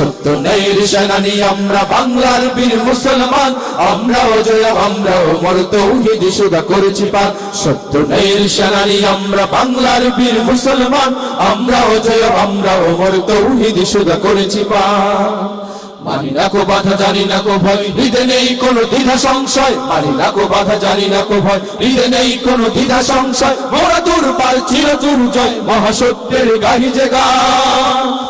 সত্য ন্যায়ের সেনানি আমরা বাংলার বীর মুসলমান। আমরা অজয় আমরা ওমর তৌহিদ সুদা করেছি পার। সত্য ন্যায়ের সেনানি আমরা বাংলার বীর মুসলমান। আমরা অজয় আমরা ওমর তৌহিদ সুদা করেছি পার। মানি কো বাধা, জানি না কো ভয় হৃদে নেই কোনো দ্বিধা, সংশয়। মানি কো বাধা, জানি না কো ভয় হৃদে নেই কোনো দ্বিধা, সংশয়। মোরা দুর্বার চির দুর্জয় মহাসত্যের গাহি গান।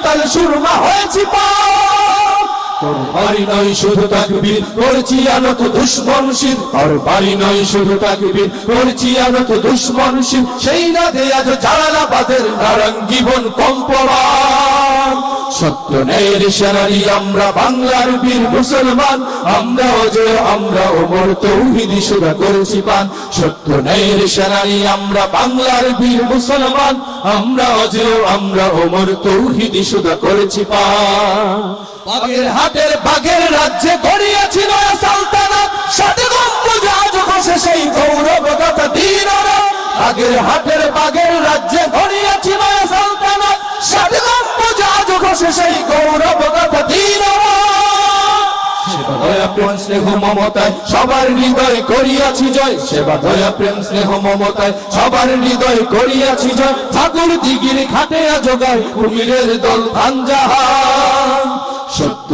উতাল সুরমা হয়েছি তোর বাড়ি নয় শুধু তাকবীর, করছি আনত দুশ্মন তোর বাড়ি নয় শুধু তাকবীর, করছি আনত দুশ্মন সেই দেয়া যে জালালাবাদের নারঙ্গীবন কম্পমান। সত্য নেই সেনারি আমরা বাংলার বীর মুসলমান। আমরা যে আমরা ওমর তৌহিদি সুদা করেছি পান। সত্য নেই সেনারি আমরা বাংলার বীর মুসলমান। আমরা যে আমরা ওমর তৌহিদি সুদা করেছি পান। বাগের হাটের, বাগের রাজ্যে গড়িয়াছি সেবা স্নেহ মমতায় সবার হৃদয় করিয়াছি জয়। সেবা দয়া প্রেম স্নেহ মমতায় সবার হৃদয় করিয়াছি জয়। ঠাকুর দিগির জোগায় কুমিরের দল সত্য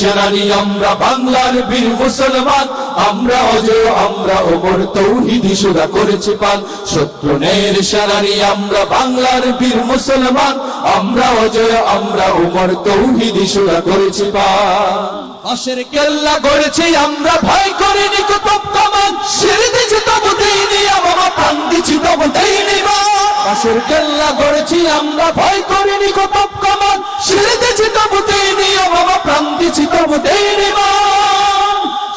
সেনানি, আমরা বাংলার বীর মুসলমান। আমরা অজয়, আমরা ওমর তৌহিদি সুদা করেছি সত্য সেনানি, আমরা বাংলার বীর মুসলমান। আমরা অজয়, আমরা ওমর তৌহিদি সুদা করেছি পান পাশের কেল্লা গড়েছি, আমরা ভয় করিনি, কুতুব কামান সিঁড়ি দিছি তবু দেইনি আমার প্রাণ দিছি তবু দেইনি মা। পাশের কেল্লা গড়েছি, আমরা ভয় করিনি, কুতুব কামান সিঁড়ি দিছি তবু দেইনি আমার প্রাণ দিছি তবু দেইনি মা।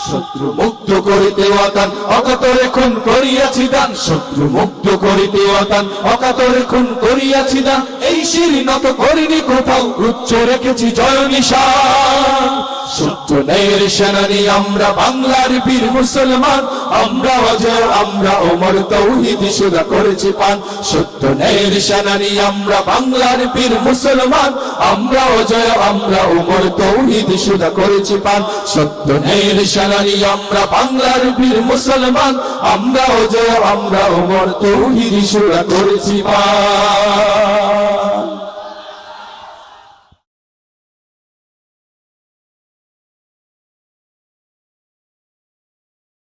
শত্রু মুক্ত করিতে ওয়াতান অকাতরে খুন করিয়াছি দান। শত্রু মুক্ত করিতে ওয়াতান অকাতরে খুন করিয়াছি দান। এই শিরি নত করিনি কোথাও, উচ্চ রেখেছি জয় নিশান। সত্য ন্যায়ের সেনানি, আমরা বাংলার বীর মুসলমান, আমরা অজয়, আমরা ওমর তৌহিদ সুদা করেছি পান। সত্য ন্যায়ের সেনানি, আমরা বাংলার বীর মুসলমান, আমরা অজয়, আমরা ওমর তৌহিদ সুদা করেছি পান। সত্য ন্যায়ের সেনানি, আমরা বাংলার বীর মুসলমান, আমরা অজয়, আমরা ওমর তৌহিদ সুদা করেছি পান।